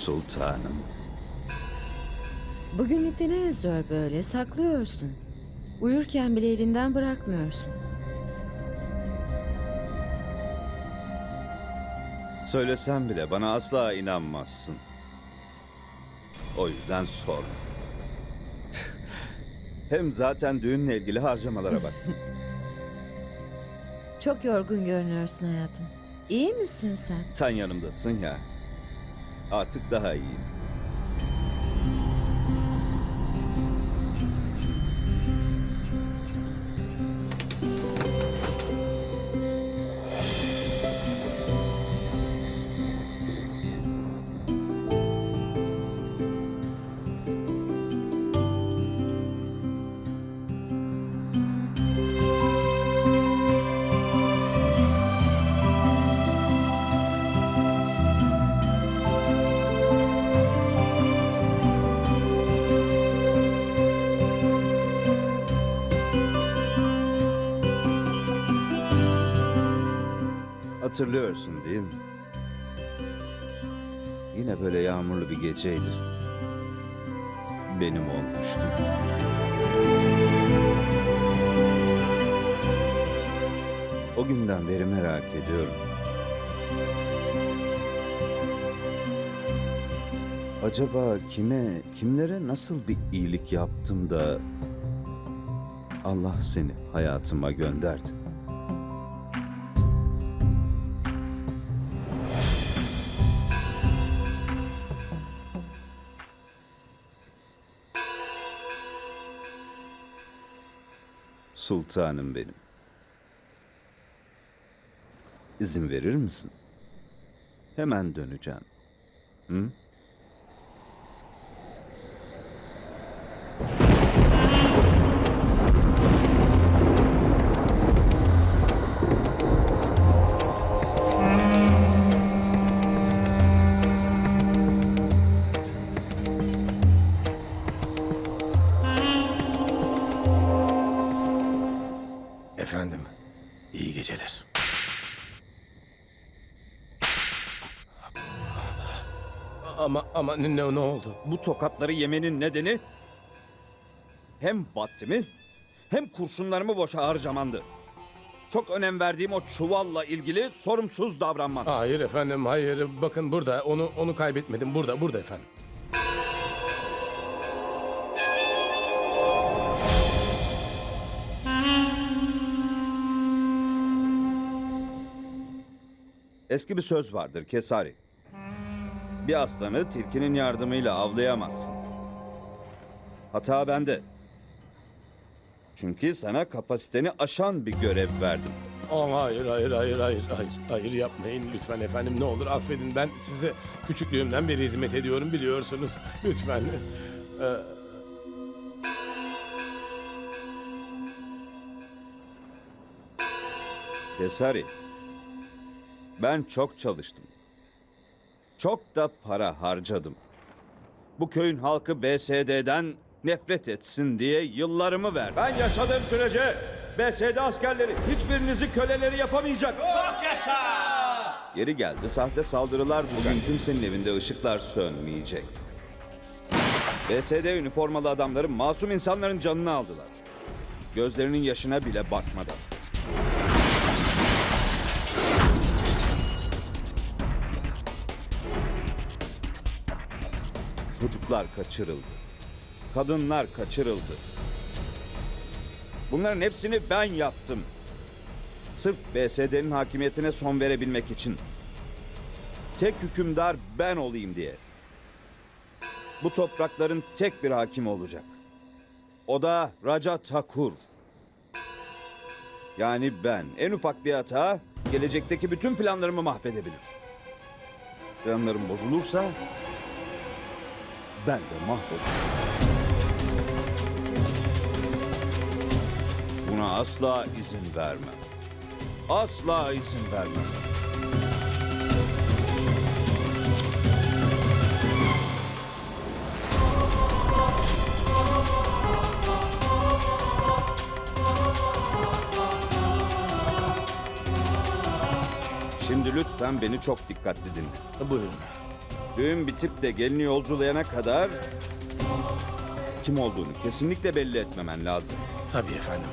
sultanım. Bugünlükte ne yazıyor böyle? Saklıyorsun. Uyurken bile elinden bırakmıyorsun. Söylesem bile bana asla inanmazsın. O yüzden sor. Hem zaten düğünle ilgili harcamalara baktım. Çok yorgun görünüyorsun hayatım. İyi misin sen? Sen yanımdasın ya. Artık daha iyiyim. Hatırlıyorsun değil mi? Yine böyle yağmurlu bir geceydi. Benim olmuştu. O günden beri merak ediyorum. Acaba kime, kimlere nasıl bir iyilik yaptım da Allah seni hayatıma gönderdi? Sultanım benim. İzin verir misin? Hemen döneceğim. Hı? Efendim, iyi geceler. Ama ama ne, ne oldu? Bu tokatları yemenin nedeni hem vaktimi hem kurşunlarımı boşa harcamandı. Çok önem verdiğim o çuvalla ilgili sorumsuz davranman. Hayır efendim, hayır. Bakın burada, onu onu kaybetmedim. Burada, burada efendim. Eski bir söz vardır Kesari. Bir aslanı tilkinin yardımıyla avlayamazsın. Hata bende. Çünkü sana kapasiteni aşan bir görev verdim. Aa, hayır, hayır, hayır, hayır, hayır. Hayır yapmayın lütfen efendim. Ne olur affedin. Ben size küçüklüğümden beri hizmet ediyorum biliyorsunuz. Lütfen. Ee, Kesari. Ben çok çalıştım. Çok da para harcadım. Bu köyün halkı BSD'den nefret etsin diye yıllarımı ver. Ben yaşadığım sürece BSD askerleri hiçbirinizi köleleri yapamayacak. Çok yaşa! Yeri geldi sahte saldırılar düzen. Kimsenin evinde ışıklar sönmeyecek. BSD üniformalı adamları masum insanların canını aldılar. Gözlerinin yaşına bile bakmadan. Çocuklar kaçırıldı. Kadınlar kaçırıldı. Bunların hepsini ben yaptım. Sırf BSD'nin hakimiyetine son verebilmek için. Tek hükümdar ben olayım diye. Bu toprakların tek bir hakim olacak. O da Raja Takur. Yani ben en ufak bir hata gelecekteki bütün planlarımı mahvedebilir. Planlarım bozulursa ben de mahvolurum. Buna asla izin vermem. Asla izin vermem. Şimdi lütfen beni çok dikkatli dinle. buyurun. Düğün bitip de gelini yolculayana kadar kim olduğunu kesinlikle belli etmemen lazım. Tabii efendim.